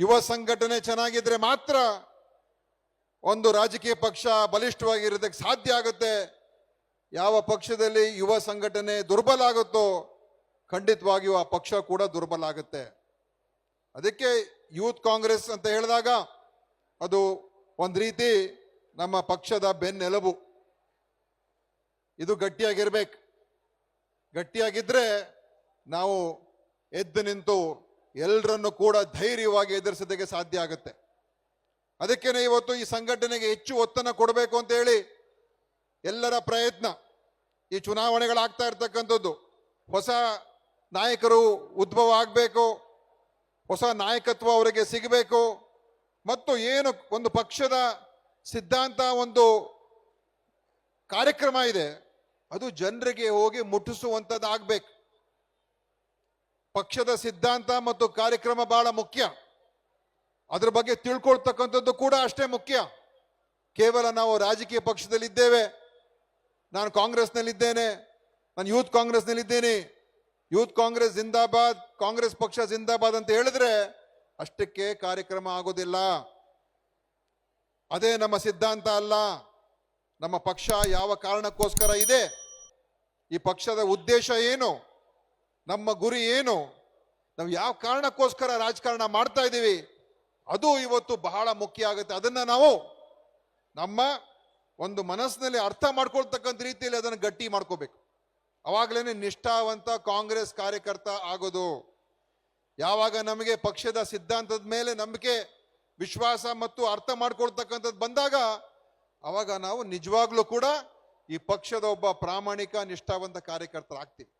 ಯುವ ಸಂಘಟನೆ ಚೆನ್ನಾಗಿದ್ರೆ ಮಾತ್ರ ಒಂದು ರಾಜಕೀಯ ಪಕ್ಷ ಬಲಿಷ್ಠವಾಗಿರೋದಕ್ಕೆ ಸಾಧ್ಯ ಆಗುತ್ತೆ. ಯಾವ ಪಕ್ಷದಲ್ಲಿ ಯುವ ಸಂಘಟನೆ ದುರ್ಬಲ ಆಗುತ್ತೋ ಖಂಡಿತವಾಗಿಯೂ ಆ ಪಕ್ಷ ಕೂಡ ದುರ್ಬಲ ಆಗುತ್ತೆ. ಅದಕ್ಕೆ ಯೂತ್ ಕಾಂಗ್ರೆಸ್ ಅಂತ ಹೇಳಿದಾಗ ಅದು ಒಂದು ರೀತಿ ನಮ್ಮ ಪಕ್ಷದ ಬೆನ್ನೆಲುಬು. ಇದು ಗಟ್ಟಿಯಾಗಿರ್ಬೇಕು. ಗಟ್ಟಿಯಾಗಿದ್ದರೆ ನಾವು ಎದ್ದು ನಿಂತು ಎಲ್ಲರನ್ನು ಕೂಡ ಧೈರ್ಯವಾಗಿ ಎದುರಿಸೋದಕ್ಕೆ ಸಾಧ್ಯ ಆಗುತ್ತೆ. ಅದಕ್ಕೇನೆ ಇವತ್ತು ಈ ಸಂಘಟನೆಗೆ ಹೆಚ್ಚು ಒತ್ತನ್ನು ಕೊಡಬೇಕು ಅಂತ ಹೇಳಿ ಎಲ್ಲರ ಪ್ರಯತ್ನ ಈ ಚುನಾವಣೆಗಳಾಗ್ತಾ ಇರ್ತಕ್ಕಂಥದ್ದು. ಹೊಸ ನಾಯಕರು ಉದ್ಭವ ಆಗಬೇಕು, ಹೊಸ ನಾಯಕತ್ವ ಅವರಿಗೆ ಸಿಗಬೇಕು, ಮತ್ತು ಏನು ಒಂದು ಪಕ್ಷದ ಸಿದ್ಧಾಂತ, ಒಂದು ಕಾರ್ಯಕ್ರಮ ಇದೆ, ಅದು ಜನರಿಗೆ ಹೋಗಿ ಮುಟ್ಟಿಸುವಂಥದ್ದು ಆಗ್ಬೇಕು ಪಕ್ಷದ ಸಿದ್ಧಾಂತ ಮತ್ತು ಕಾರ್ಯಕ್ರಮ ಬಹಳ ಮುಖ್ಯ. ಅದ್ರ ಬಗ್ಗೆ ತಿಳ್ಕೊಳ್ತಕ್ಕಂಥದ್ದು ಕೂಡ ಅಷ್ಟೇ ಮುಖ್ಯ. ಕೇವಲ ನಾವು ರಾಜಕೀಯ ಪಕ್ಷದಲ್ಲಿದ್ದೇವೆ. ನಾನು ಕಾಂಗ್ರೆಸ್ನಲ್ಲಿದ್ದೇನೆ. ನಾನು ಯೂತ್ ಕಾಂಗ್ರೆಸ್ನಲ್ಲಿದ್ದೇನೆ. ಯೂತ್ ಕಾಂಗ್ರೆಸ್ ಜಿಂದಾಬಾದ್, ಕಾಂಗ್ರೆಸ್ ಪಕ್ಷ ಜಿಂದಾಬಾದ್ ಅಂತ ಹೇಳಿದ್ರೆ ಅಷ್ಟಕ್ಕೆ ಕಾರ್ಯಕ್ರಮ ಆಗೋದಿಲ್ಲ. ಅದೇ ನಮ್ಮ ಸಿದ್ಧಾಂತ ಅಲ್ಲ. ನಮ್ಮ ಪಕ್ಷ ಯಾವ ಕಾರಣಕ್ಕೋಸ್ಕರ ಇದೆ? ಈ ಪಕ್ಷದ ಉದ್ದೇಶ ಏನು? ನಮ್ಮ ಗುರಿ ಏನು? ನಾವು ಯಾವ ಕಾರಣಕ್ಕೋಸ್ಕರ ರಾಜಕಾರಣ ಮಾಡ್ತಾ ಇದ್ದೀವಿ? ಅದು ಇವತ್ತು ಬಹಳ ಮುಖ್ಯ ಆಗುತ್ತೆ. ಅದನ್ನ ನಾವು ನಮ್ಮ ಒಂದು ಮನಸ್ಸಿನಲ್ಲಿ ಅರ್ಥ ಮಾಡ್ಕೊಳ್ತಕ್ಕಂಥ ರೀತಿಯಲ್ಲಿ ಅದನ್ನು ಗಟ್ಟಿ ಮಾಡ್ಕೋಬೇಕು. ಅವಾಗಲೇ ನಿಷ್ಠಾವಂತ ಕಾಂಗ್ರೆಸ್ ಕಾರ್ಯಕರ್ತ ಆಗೋದು. ಯಾವಾಗ ನಮಗೆ ಪಕ್ಷದ ಸಿದ್ಧಾಂತದ ಮೇಲೆ ನಂಬಿಕೆ, ವಿಶ್ವಾಸ ಮತ್ತು ಅರ್ಥ ಮಾಡ್ಕೊಳ್ತಕ್ಕಂಥದ್ದು ಬಂದಾಗ, ಅವಾಗ ನಾವು ನಿಜವಾಗ್ಲೂ ಕೂಡ ಈ ಪಕ್ಷದ ಒಬ್ಬ ಪ್ರಾಮಾಣಿಕ, ನಿಷ್ಠಾವಂತ ಕಾರ್ಯಕರ್ತರಾಗ್ತೀವಿ.